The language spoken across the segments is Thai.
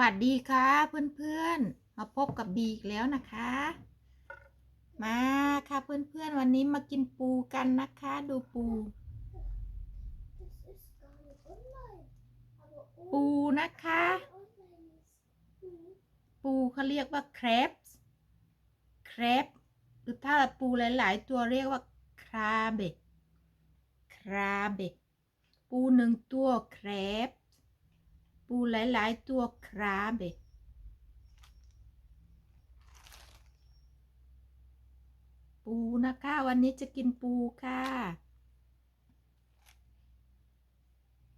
วัสดีค่ะเพื่อนๆ มาพบกับบีอีกแล้วนะคะ มาค่ะเพื่อนๆ วันนี้มากินปูกันนะคะ ดูปู ปูนะคะ ปูเขาเรียกว่าแครปแครปหรือถ้าปูหลายๆ ตัวเรียกว่าคราเบกคราเบกปูหนึ่งตัวแครป ปูหลาย ๆ ตัวคราบปูนะคะ วันนี้จะกินปูค่ะ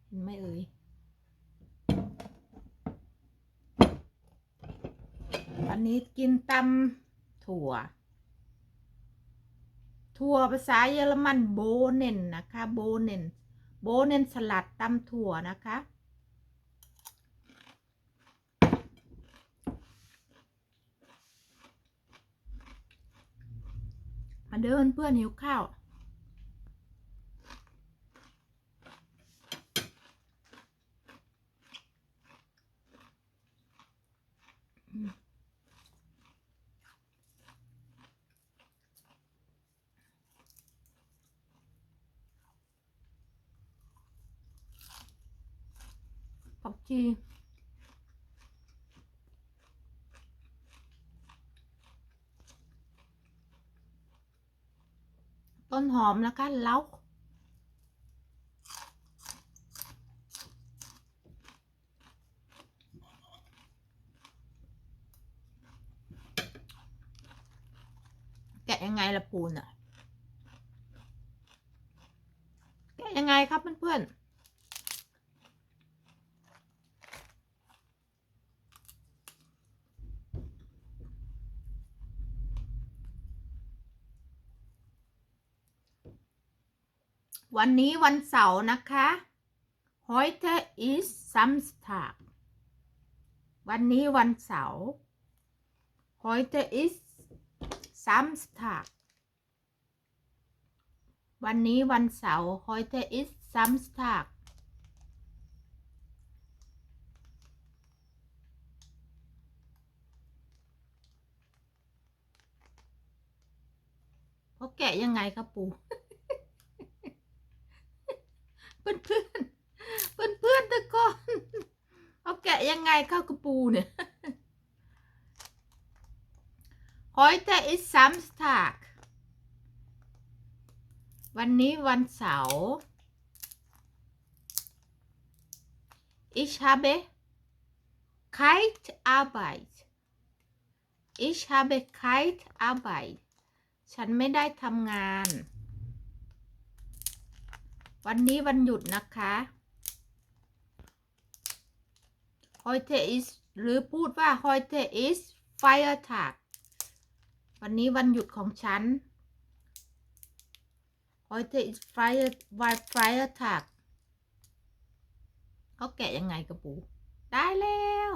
เห็นไหมเอ่ยวันนี้กินตำถั่ว ถั่วภาษาเยอรมันโบเนนนะคะ โบเนนโบเนนสลัดตำถั่วนะคะ มาเดินเพื่อนหิวข้าว ผักชี ต้นหอมแล้วก็เล้าแกะยังไงละปูนอะ แกะยังไงครับเพื่อนๆ วันนี้วันเสาร์นะคะ heute ist Samstag วันนี้วันเสาร์ heute ist Samstag วันนี้วันเสาร์ heute ist Samstag เขาแกะยังไงครับปู เพื่อนเพื่อนเพื่อนเพื่อนๆทุกคนเอาแกะยังไงข้าวกระปูเนี่ย heute ist Samstag วันนี้วันเสาร์ ich habe keine Arbeit ich habe keine Arbeit ฉันไม่ได้ทำงาน วันนี้วันหยุดนะคะ heute ist หรือพูดว่า heute ist Feiertag วันนี้วันหยุดของฉัน heute ist Feier Feiertag เขาแกะยังไงกระปู ได้แล้ว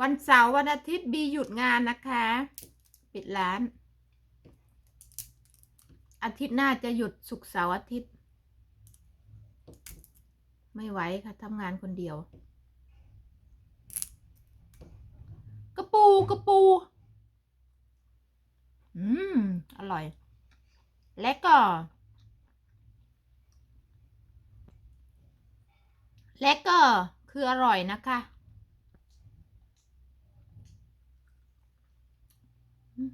วันเสาร์วันอาทิตย์บีหยุดงานนะคะ ปิดร้าน อาทิตย์หน้าจะหยุดศุกร์เสาร์อาทิตย์ ไม่ไหวค่ะทำงานคนเดียว กระปูกระปู อืม อร่อย และก็ และก็คืออร่อยนะคะอืม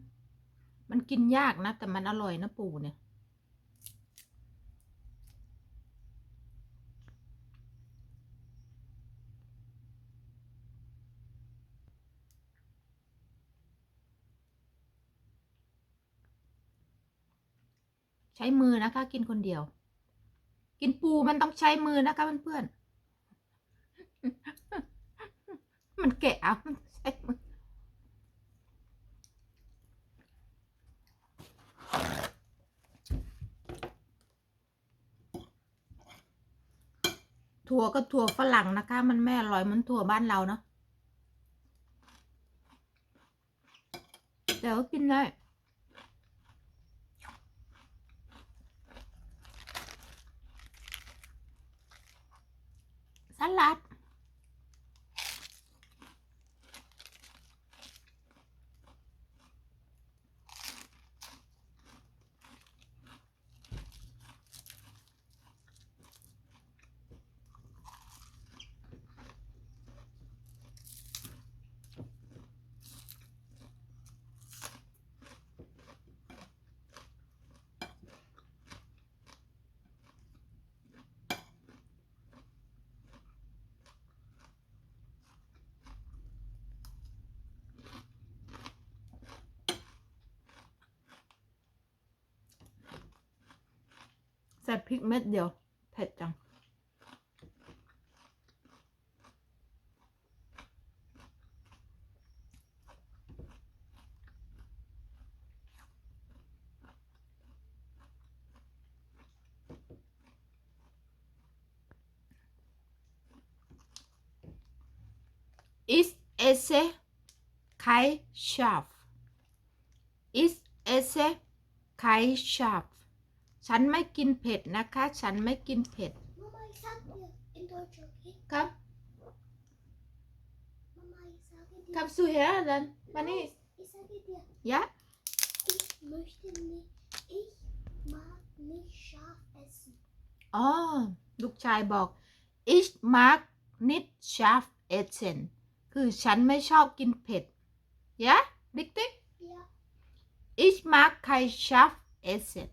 มันกินยากนะ แต่มันอร่อยนะปูเนี่ย ใช้มือนะคะ กินคนเดียว กินปูมันต้องใช้มือนะคะเพื่อนๆมันแกะมันใช้มือ ถั่วก็ถั่วฝรั่งนะคะ มันไม่อร่อยเหมือนถั่วบ้านเราเนาะแต่ก็กินได้สลัด ส่พริกเม็ดเดียว เผ็ดจัง is esse kein Schaf ist esse kein Schaf ฉันไม่กินเผ็ดนะคะ ฉันไม่กินเผ็ด Mama, ich sag dir in Deutsch, okay? ครับ Mama, ich sage dir. ครับสุเฮรันมานี่ Ich sage dir, ยะ ich möchte nicht, ich mag nicht scharf essen. อ๋อลูกชายบอก ich mag nicht scharf essen คือฉันไม่ชอบกินเผ็ด ยะ richtig Ja, ich mag kein scharf essen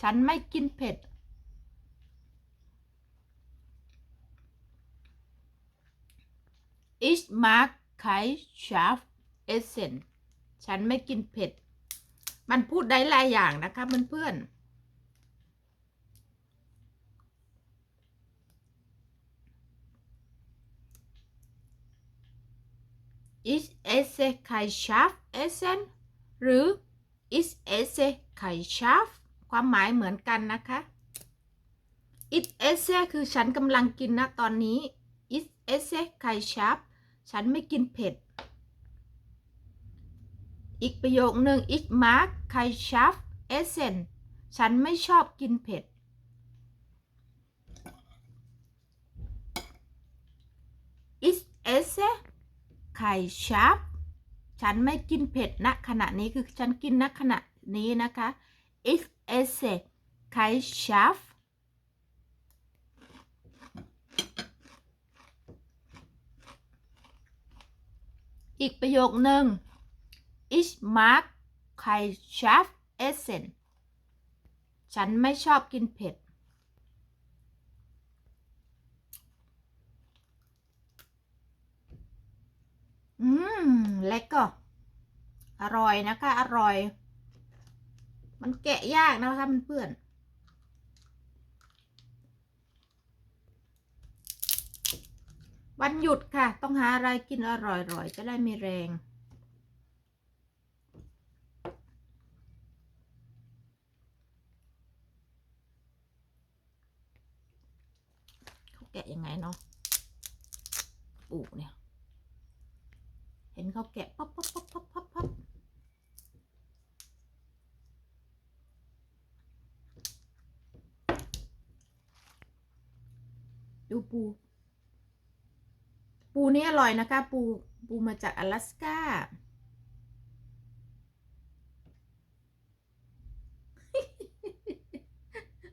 ฉันไม่กินเผ็ด ich mag kein scharf essen ฉันไม่กินเผ็ด มันพูดได้หลายอย่างนะคะเพื่อนๆ ich esse kein scharf essen หรือ ich esse kein scharf ค ความหมายเหมือนกันนะคะ ich esse คือฉันกำลังกินนะตอนนี้ ich esse kein scharf ฉันไม่กินเผ็ด อีกประโยคหนึ่ง ich mag kein scharf essen ฉันไม่ชอบกินเผ็ด ich esse kein scharf ฉันไม่กินเผ็ดณขณะนี้คือฉันกินณขณะนี้นะคะ ich esse kein scharf อีกประโยคหนึ่ง ich mag kein s c h a f essen ฉันไม่ชอบกินเผ็ด อืม เล็กก็ อร่อยนะคะ อร่อย มันแกะยากนะคะมันเพื่อน วันหยุดค่ะ ต้องหาอะไรกินอร่อยๆ จะได้มีแรงเขาแกะยังไงเนาะปูเนี่ย เห็นเขาแกะปั๊บปั๊บปั๊บปั๊บปั๊บ ดูปู ปูนี่อร่อยนะคะ ปูปูมาจากอลาสก้า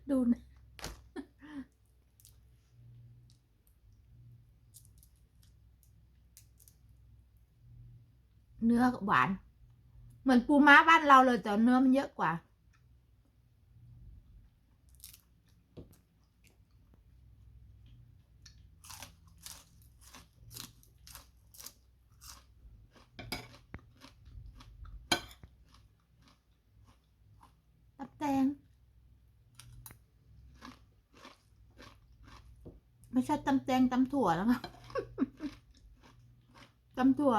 ดูนะเนื้อหวาน เหมือนปูม้าบ้านเราเลยแต่เนื้อมันเยอะกว่า ตับแตง ไม่ใช่ตำแตงตำถั่วแล้วค่ะตำถั่ว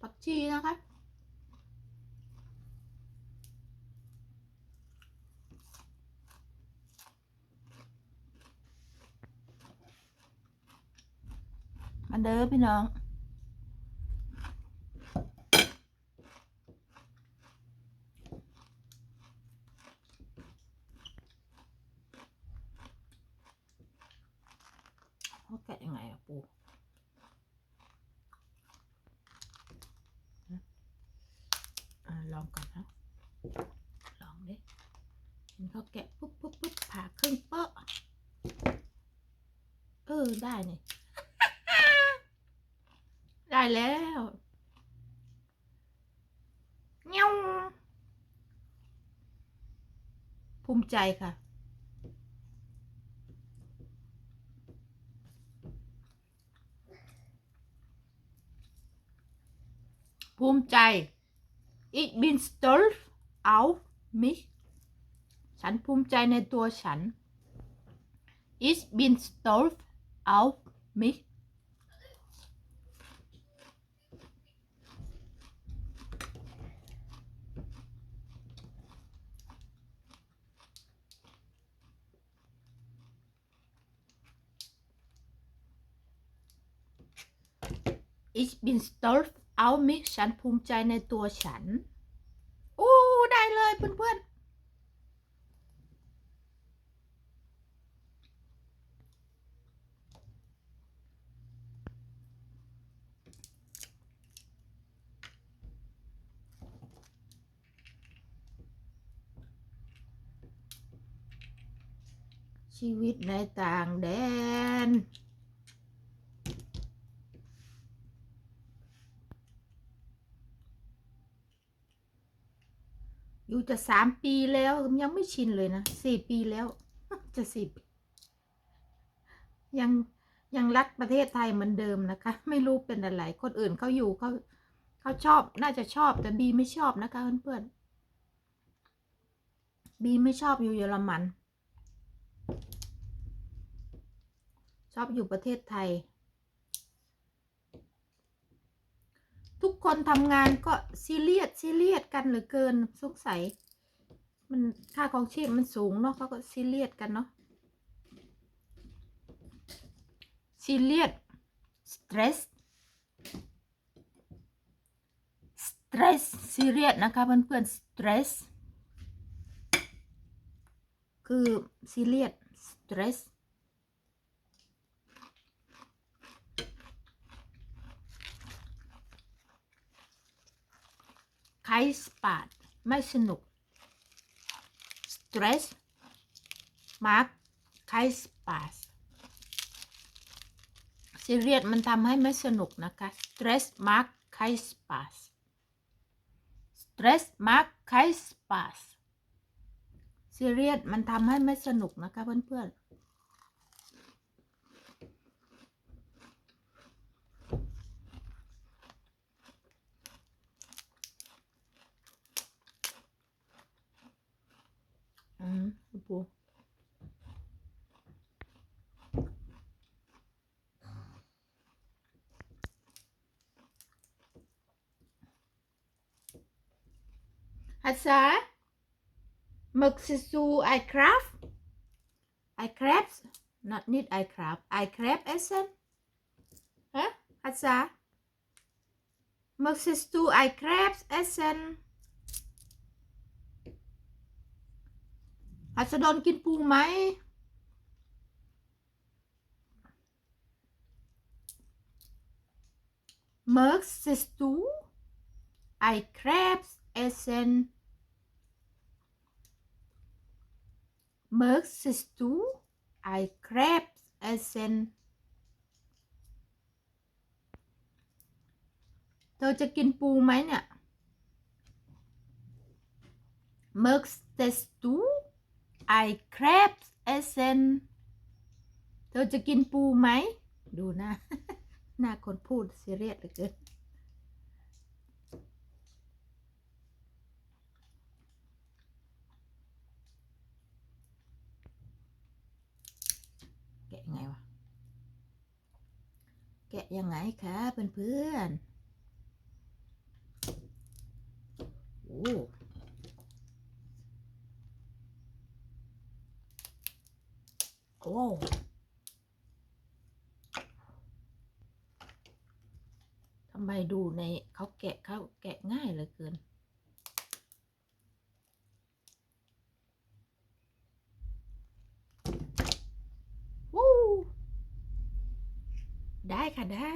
ผักชีนะคะมาเด้อพี่น้อง พ ยังไงอะปูอลองก่อนนะลองดิเห็นเขาแกะปุ๊บปุ๊บปุ๊บผ่าครึ่งเปาะเออ ได้นี่ ได้แล้วเงี้ยวภูมิใจค่ะ ภูมิใจ Ich bin stolz auf mich ฉันภูมิใจในตัวฉัน Ich bin stolz auf mich อิชบินสตอลเอามิฉันภูมิใจในตัวฉันโอ้ได้ เลยเพื่อนชีวิตในต่างแดน อยู่จะสามปีแล้วยังไม่ชินเลยนะสี่ปีแล้ว จะสี่ยังยังรักประเทศไทยเหมือนเดิมนะคะ ไม่รู้เป็นอะไรคนอื่นเขาอยู่เขาเขาชอบน่าจะชอบแต่บีไม่ชอบนะคะเพื่อนๆบีไม่ชอบอยู่เยอรมัน ชอบอยู่ประเทศไทย ทุกคนทำงานก็ซีเรียสซีเรียสกันเหลือเกินสงสัย มันค่าของชีพมันสูงเนาะเขาก็ซีเรียสกันเนาะซีเรียสสเตรสสเตรสซีเรียสนะคะเพื่อนๆสเตรสคือซีเรียสสเตรส ไคสปาดไม่สนุก stress มาร์คไคสปาสซีเรียสมันทำให้ไม่สนุกนะคะ stress มาร์คไคสปาส stress มาร์คไคสปาสซีเรียสมันทำให้ไม่สนุกนะคะเพื่อนๆ อืมปูฮัสซามึกซิซูไอคราฟไอคราฟ not need I crab I crab essen ฮะฮัสซามึกซิซู I crabs essen หัสดนกินปูไหม Möchtest du ein Krebs essen? Möchtest du ein Krebs essen? เธอจะกินปูไหมเนี่ย Möchtest du ein Krebs essen เธอจะกินปูไหม ดูหน้าหน้าคนพูดซีเรียสเหลือเกิน แกะยังไงวะ แกะยังไงคะเพื่อนๆโอ้ โอ้ทำไมดูในเขาแกะเขาแกะง่ายเหลือเกิน วู้ได้ค่ะได้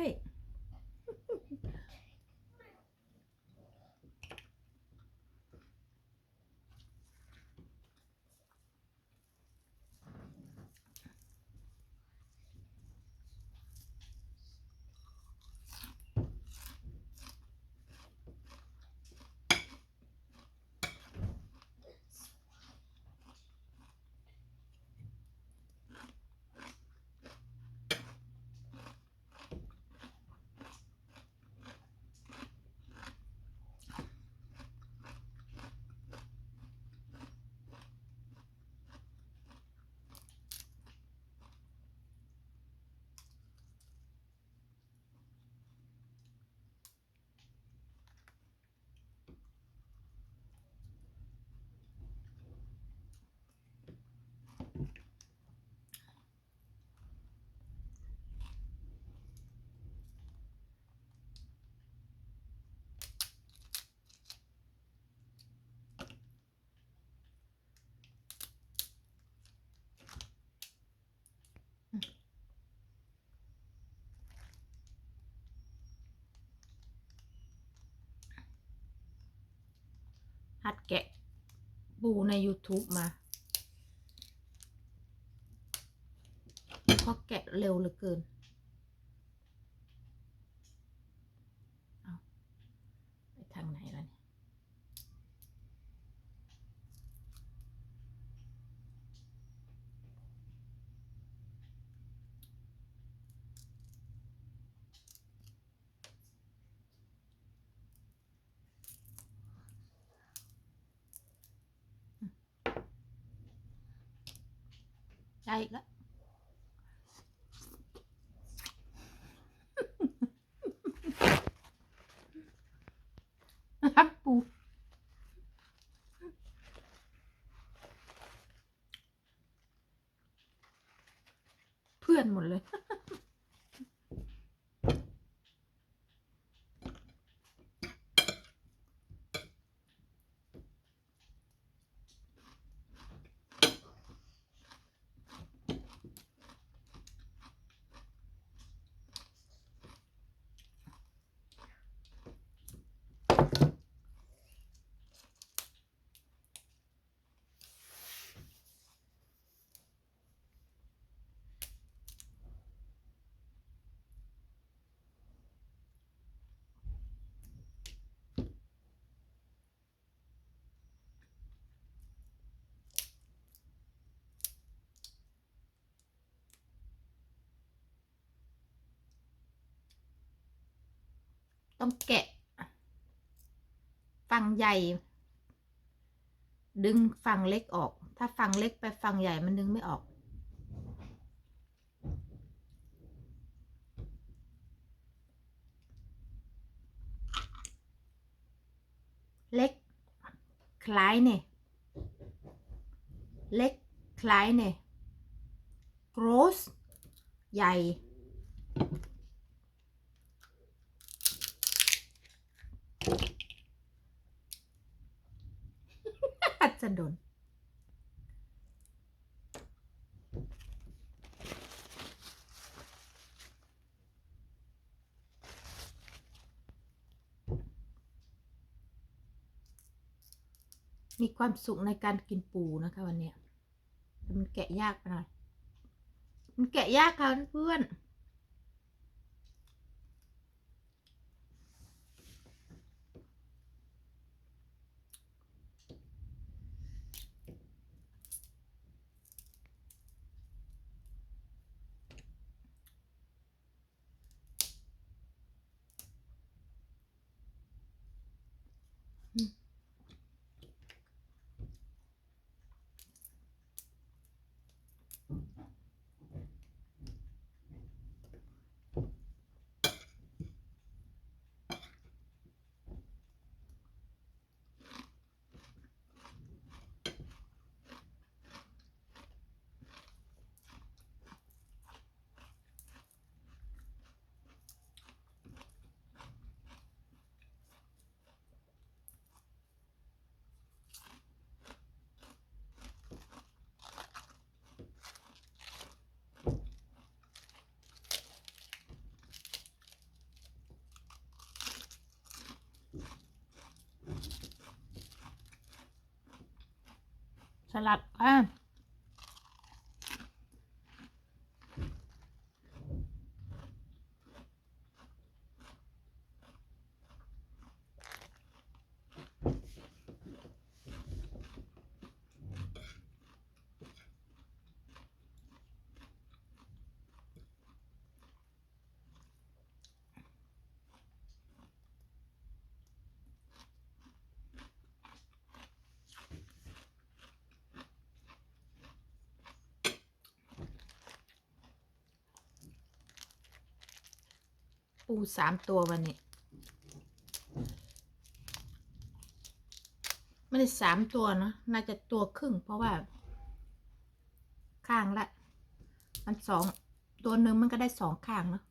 แกะปูใน YouTube มาเพราะแกะเร็วเหลือเกิน เอาไปทางไหนแล้วเนี่ย ได้อีกแล้วนะครับปูเพื่อนหมดเลย ต้องแกะ ฝั่งใหญ่ ดึงฝั่งเล็กออก ถ้าฝั่งเล็กไปฝั่งใหญ่มันดึงไม่ออก เล็ก คล้ายเนี่ยเล็ก คล้ายเนี่ย gross ใหญ่ อัศดนมี ความสุขในการกินปูนะคะวันนี้แต่มันแกะยากไปหน่อย มันแกะยากค่ะเพื่อน สลับอ่น ปูสามตัววันนี้ไม่ได้สามตัวเนาะน่าจะตัวครึ่ง เพราะว่า ข้างละ มันสองตัวหนึ่งมันก็ได้สองข้างเนาะ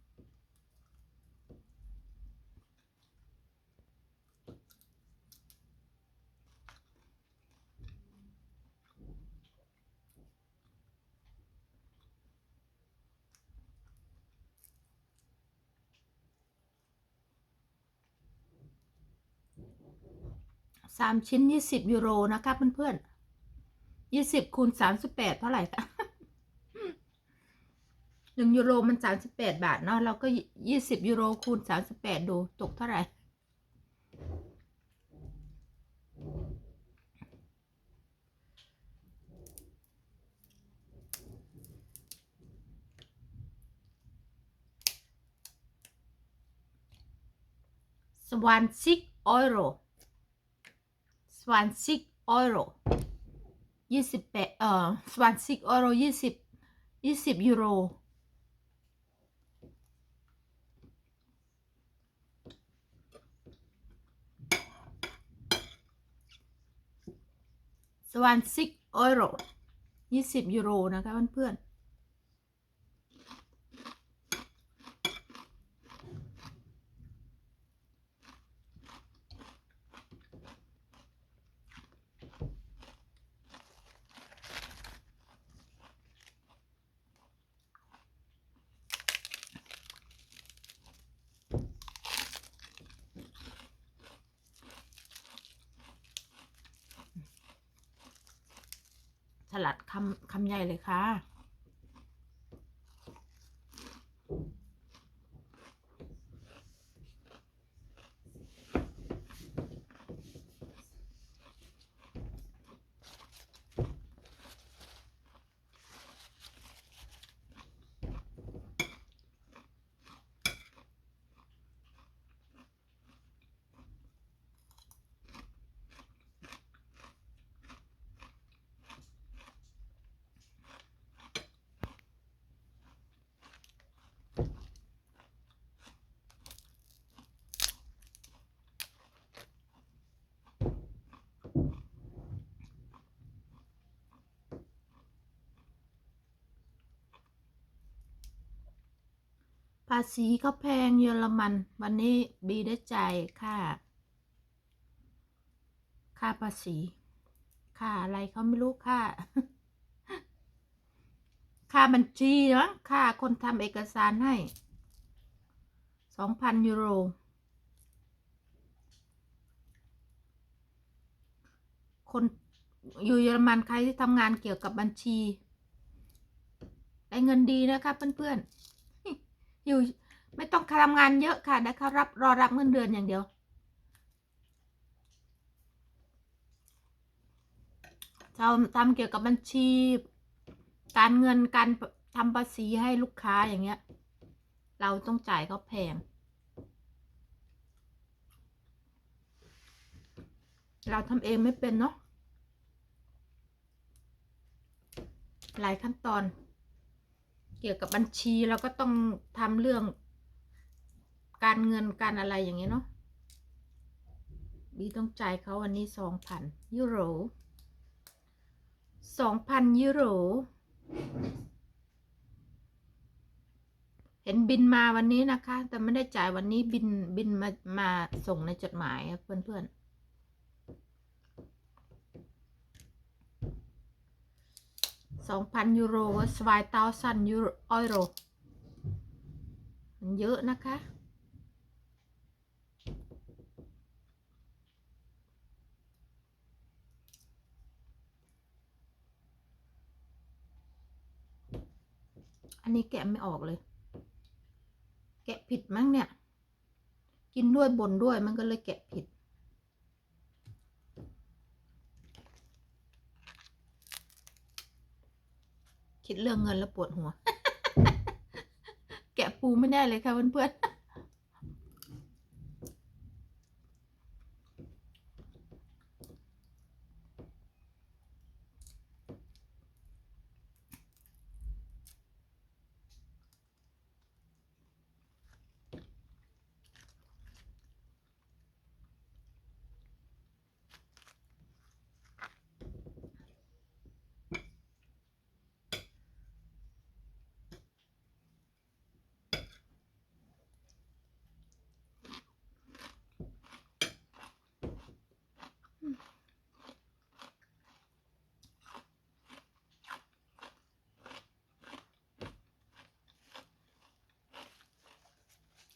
สามชิ้นยี่สิบยูโรนะคะเพื่อนๆยี่สิบคูณสามสิบแปดเท่าไหร่คะหนึ่งยูโรมันสามสิบแปดบาทเนาะเราก็ยี่สิบยูโรคูณสามสิบแปดดูตกเท่าไหร่สวานซิกออโร วานซิกออโรยี่สิบแปดเอ่อสวานซิกออโรยี่สิบยี่สิบยูโรสวานซิกออโรยี่สิบยูโรนะคะเพื่อนๆ ลัดคำคำใหญ่เลยค่ะ ภาษีก็แพงเยอรมัน วันนี้บีได้จ่ายค่า ค่าภาษี ค่าอะไรเขาไม่รู้ค่า ค่าบัญชีเนาะค่าคนทำเอกสารให้สองพันยูโร คนอยู่เยอรมันใครที่ทำงานเกี่ยวกับบัญชี ได้เงินดีนะคะเพื่อนๆ อยู่ไม่ต้องทำงานเยอะค่ะได้เขารับรอรับเงินเดือนอย่างเดียว เราทำเกี่ยวกับบัญชี การเงินการทำภาษีให้ลูกค้าอย่างเงี้ย เราต้องจ่ายเขาแพง เราทำเองไม่เป็นเนาะหลายขั้นตอน กี่ยวกับบัญชีเราก็ต้องทำเรื่องการเงินการอะไรอย่างเงี้ยเนาะบีต้องจ่ายเขาวันนี้สองพันยูโรสองพันยูโร เห็นบินมาวันนี้นะคะ แต่ไม่ได้จ่ายวันนี้บินบินมามาส่งในจดหมายอะเพื่อนๆ 2,000 ยูโรสวายเซันยูโรมันเยอะนะคะ อันนี้แกะไม่ออกเลย แกะผิดมั้งเนี่ย กินด้วยบนด้วยมันก็เลยแกะผิด คิดเรื่องเงินแล้วปวดหัว แกะปูไม่ได้เลยค่ะเพื่อนๆ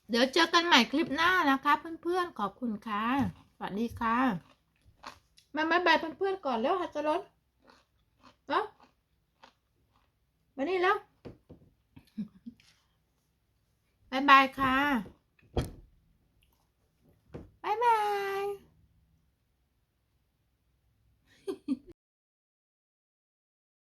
เดี๋ยวเจอกันใหม่คลิปหน้านะคะ เพื่อนๆ ขอบคุณค่ะ สวัสดีค่ะ มาบายบายเพื่อนๆก่อนแล้วฮัจจรนเนาะมานี่แล้วบายบายค่ะ